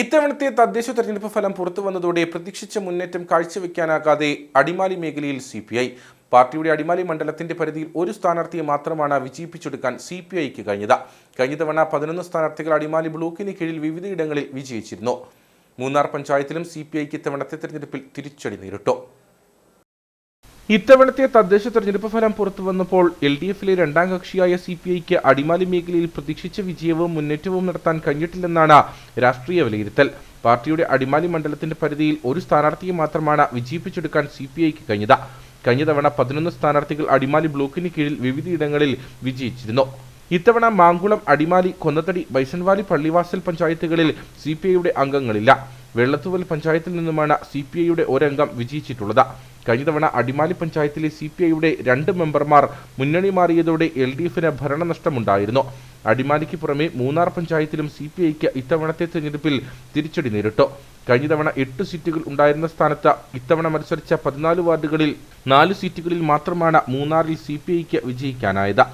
ഇത്തവണത്തെ തദ്ദേശ തെരഞ്ഞെടുപ്പ് ഫലം പുറത്തു വന്നതോടെ പ്രതീക്ഷിച്ച മുന്നേറ്റം കാഴ്ചവെക്കാനാകാതെ അടിമാലി മേഖലയിൽ സി പി ഐ. പാർട്ടിയുടെ അടിമാലി മണ്ഡലത്തിന്റെ പരിധിയിൽ ഒരു സ്ഥാനാർത്ഥിയെ മാത്രമാണ് വിജയിപ്പിച്ചെടുക്കാൻ സി പി ഐക്ക് കഴിഞ്ഞത്. കഴിഞ്ഞ തവണ പതിനൊന്ന് സ്ഥാനാർത്ഥികൾ അടിമാലി ബ്ലോക്കിന് കീഴിൽ വിവിധയിടങ്ങളിൽ വിജയിച്ചിരുന്നു. മൂന്നാർ പഞ്ചായത്തിലും സി പി ഐക്ക് ഇത്തവണത്തെ തെരഞ്ഞെടുപ്പിൽ തിരിച്ചടി നേരിട്ടു. ഇത്തവണത്തെ തദ്ദേശ തെരഞ്ഞെടുപ്പ് ഫലം പുറത്തു വന്നപ്പോൾ എൽ ഡി എഫിലെ രണ്ടാം കക്ഷിയായ സി പി ഐക്ക് അടിമാലി മേഖലയിൽ പ്രതീക്ഷിച്ച വിജയവും മുന്നേറ്റവും നടത്താൻ കഴിഞ്ഞിട്ടില്ലെന്നാണ് രാഷ്ട്രീയ വിലയിരുത്തൽ. പാർട്ടിയുടെ അടിമാലി മണ്ഡലത്തിന്റെ പരിധിയിൽ ഒരു സ്ഥാനാർത്ഥിയെ മാത്രമാണ് വിജയിപ്പിച്ചെടുക്കാൻ സി പി ഐക്ക് കഴിഞ്ഞത്. കഴിഞ്ഞ തവണ പതിനൊന്ന് സ്ഥാനാർത്ഥികൾ അടിമാലി ബ്ലോക്കിന് കീഴിൽ വിവിധയിടങ്ങളിൽ വിജയിച്ചിരുന്നു. ഇത്തവണ മാങ്കുളം അടിമാലി കൊന്നത്തടി ബൈസൺവാലി പള്ളിവാസൽ പഞ്ചായത്തുകളിൽ സി പി ഐയുടെ അംഗങ്ങളില്ല. വെള്ളത്തുവൽ പഞ്ചായത്തിൽ നിന്നുമാണ് സി പി ഐയുടെ ഒരംഗം വിജയിച്ചിട്ടുള്ളത്. കഴിഞ്ഞ തവണ അടിമാലി പഞ്ചായത്തിലെ സി പി ഐയുടെ രണ്ട് മെമ്പർമാർ മുന്നണി മാറിയതോടെ എൽ ഡി എഫിന് ഭരണനഷ്ടമുണ്ടായിരുന്നു. അടിമാലിക്ക് പുറമെ മൂന്നാർ പഞ്ചായത്തിലും സി പി ഐക്ക് ഇത്തവണത്തെ തെരഞ്ഞെടുപ്പിൽ തിരിച്ചടി നേരിട്ടു. കഴിഞ്ഞ തവണ എട്ട് സീറ്റുകൾ ഉണ്ടായിരുന്ന സ്ഥാനത്ത് ഇത്തവണ മത്സരിച്ച പതിനാല് വാർഡുകളിൽ നാല് സീറ്റുകളിൽ മാത്രമാണ് മൂന്നാറിൽ സി പി ഐക്ക് വിജയിക്കാനായത്.